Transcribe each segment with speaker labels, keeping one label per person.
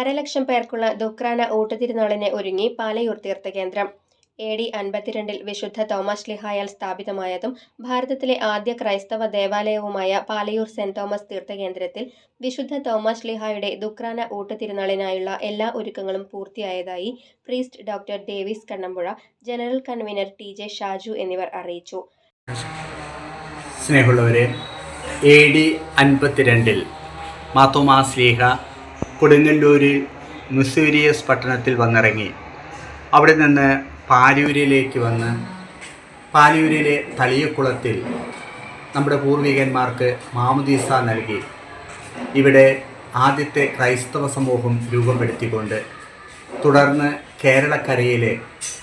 Speaker 1: അരലക്ഷം പേർക്കുള്ള ദുക്രാന ഊട്ടുതിരുനാളിനെ ഒരുങ്ങി പാലയൂർ തീർത്ഥകേന്ദ്രം എ ഡി അൻപത്തിരണ്ടിൽ വിശുദ്ധ തോമസ് ലിഹായാൽ സ്ഥാപിതമായതും ഭാരതത്തിലെ ആദ്യ ക്രൈസ്തവ ദേവാലയവുമായ പാലയൂർ സെന്റ് തോമസ് തീർത്ഥകേന്ദ്രത്തിൽ വിശുദ്ധ തോമസ് ലിഹായുടെ ദുക്രാന ഊട്ടുതിരുനാളിനായുള്ള എല്ലാ ഒരുക്കങ്ങളും പൂർത്തിയായതായി priest doctor Davis Kannampuzha general convener T J Shaju എന്നിവർ അറിയിച്ചു.
Speaker 2: സ്നേഹമുള്ളവരെ എ ഡി അൻപത്തിരണ്ടിൽ മാത്തോമാ സ്ലീഹ കൊടുങ്ങല്ലൂരിൽ മുസൂരിയസ് പട്ടണത്തിൽ വന്നിറങ്ങി. അവിടെ നിന്ന് പാലൂരിലേക്ക് വന്ന് പാലൂരിലെ തളിയക്കുളത്തിൽ നമ്മുടെ പൂർവികന്മാർക്ക് മാമുദീസ നൽകി. ഇവിടെ ആദ്യത്തെ ക്രൈസ്തവ സമൂഹം രൂപപ്പെടുത്തിക്കൊണ്ട് തുടർന്ന് കേരളക്കരയിലെ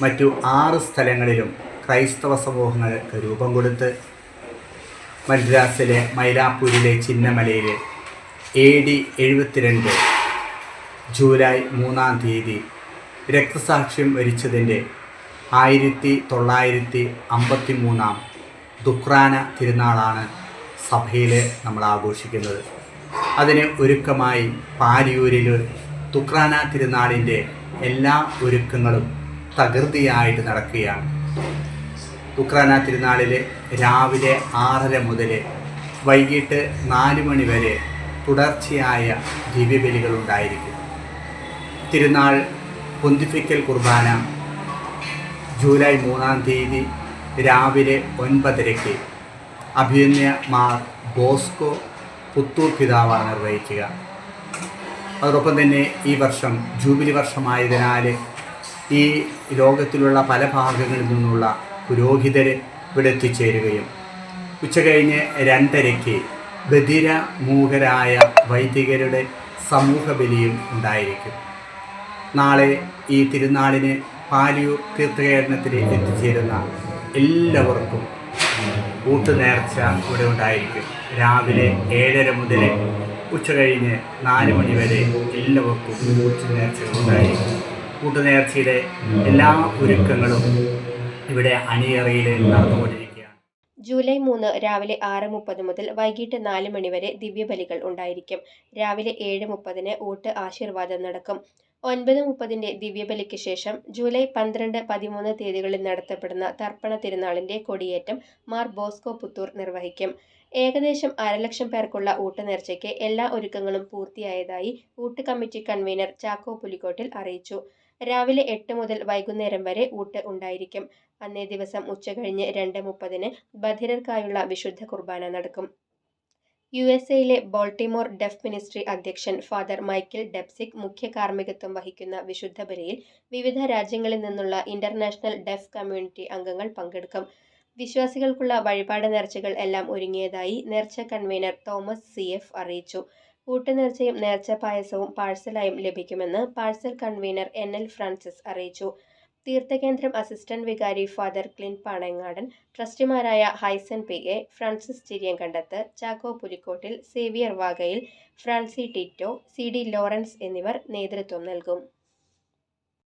Speaker 2: മറ്റു ആറ് സ്ഥലങ്ങളിലും ക്രൈസ്തവ സമൂഹങ്ങൾക്ക് രൂപം കൊടുത്ത് മദ്രാസിലെ മൈലാപ്പൂരിലെ ചിന്നമലയിലെ എ ഡി എഴുപത്തിരണ്ട് ജൂലൈ മൂന്നാം തീയതി രക്തസാക്ഷ്യം വരിച്ചതിന്റെ ആയിരത്തി തൊള്ളായിരത്തി അമ്പത്തി മൂന്നാം ദുക്രാന തിരുനാളാണ് സഭയിൽ നമ്മൾ ആഘോഷിക്കുന്നത്. അതിന് ഒരുക്കമായി പാലിയൂരിൽ ദുക്രാന തിരുനാളിന്റെ എല്ലാ ഒരുക്കങ്ങളും തകൃതിയായിട്ട് നടക്കുകയാണ്. ദുക്രാന തിരുനാളിൽ രാവിലെ ആറര മുതൽ വൈകിട്ട് നാല് മണി വരെ തുടർച്ചയായ ദിവ്യബലികളുണ്ടായിരിക്കും തിരുനാൾ പൊന്തിഫിക്കൽ കുർബാന ജൂലൈ മൂന്നാം തീയതി രാവിലെ ഒൻപതരയ്ക്ക് അഭിനയ മാർ ബോസ്കോ പുത്തൂർ പിതാവാണ് നിർവഹിക്കുക. അതോടൊപ്പം തന്നെ ഈ വർഷം ജൂബിലി വർഷമായതിനാൽ ഈ ലോകത്തിലുള്ള പല ഭാഗങ്ങളിൽ നിന്നുള്ള പുരോഹിതർ ഇവിടെ എത്തിച്ചേരുകയും ഉച്ചകഴിഞ്ഞ് രണ്ടരയ്ക്ക് ബധിര വൈദികരുടെ സമൂഹ ബലിയും ഉണ്ടായിരിക്കും. നാളെ ഈ തിരുനാളിന് പാലിയൂർ തീർത്ഥകേടനത്തിൽ എത്തിച്ചേരുന്ന എല്ലാവർക്കും ഊട്ടുനേർച്ച ഇവിടെ ഉണ്ടായിരിക്കും. രാവിലെ ഏഴര മുതൽ ഉച്ച കഴിഞ്ഞ് നാല് മണി വരെ എല്ലാവർക്കും നേർച്ച ഉണ്ടായിരിക്കും. ഊട്ടുനേർച്ചയുടെ എല്ലാ ഒരുക്കങ്ങളും ഇവിടെ അണിയറയിൽ നടന്നുകൊണ്ടിരിക്കുകയാണ്.
Speaker 1: ജൂലൈ മൂന്ന് രാവിലെ ആറ് മുപ്പത് മുതൽ വൈകിട്ട് നാല് മണിവരെ ദിവ്യബലികൾ ഉണ്ടായിരിക്കും. രാവിലെ ഏഴ് മുപ്പതിന് ഊട്ട് ആശീർവാദം നടക്കും. ഒൻപത് മുപ്പതിന്റെ ദിവ്യബലിക്ക് ശേഷം ജൂലൈ പന്ത്രണ്ട് പതിമൂന്ന് തീയതികളിൽ നടത്തപ്പെടുന്ന തർപ്പണ തിരുനാളിന്റെ കൊടിയേറ്റം മാർ ബോസ്കോ പുത്തൂർ നിർവഹിക്കും. ഏകദേശം അരലക്ഷം പേർക്കുള്ള ഊട്ടുനേർച്ചയ്ക്ക് എല്ലാ ഒരുക്കങ്ങളും പൂർത്തിയായതായി ഊട്ട് കമ്മിറ്റി കൺവീനർ ചാക്കോ പുലിക്കോട്ടിൽ അറിയിച്ചു. രാവിലെ എട്ട് മുതൽ വൈകുന്നേരം വരെ ഊട്ട് ഉണ്ടായിരിക്കും. അന്നേ ദിവസം ഉച്ചകഴിഞ്ഞ് രണ്ട് മുപ്പതിന് ബധിരർക്കായുള്ള വിശുദ്ധ കുർബാന നടക്കും. യു എസ് എയിലെ ബോൾട്ടിമോർ ഡെഫ് മിനിസ്ട്രി അധ്യക്ഷൻ ഫാദർ മൈക്കിൾ ഡെപ്സിക് മുഖ്യ കാർമ്മികത്വം വഹിക്കുന്ന വിശുദ്ധ ബലിയിൽ വിവിധ രാജ്യങ്ങളിൽ നിന്നുള്ള ഇന്റർനാഷണൽ ഡെഫ് കമ്മ്യൂണിറ്റി അംഗങ്ങൾ പങ്കെടുക്കും. വിശ്വാസികൾക്കുള്ള വഴിപാട് നേർച്ചകൾ എല്ലാം ഒരുങ്ങിയതായി നേർച്ച കൺവീനർ തോമസ് സി എഫ് അറിയിച്ചു. കൂട്ടുനേർച്ചയും നേർച്ച പായസവും പാഴ്സലായും ലഭിക്കുമെന്ന് parcel convener N L Francis അറിയിച്ചു. തീർത്ഥകേന്ദ്രം അസിസ്റ്റന്റ് വികാരി ഫാദർ ക്ലിൻ Panangadan ട്രസ്റ്റിമാരായ Haison P A Francis Chiriyankandath Chacko Pulikottil Xavier Vagayil Francy Tito C D Lawrence എന്നിവർ നേതൃത്വം നൽകും.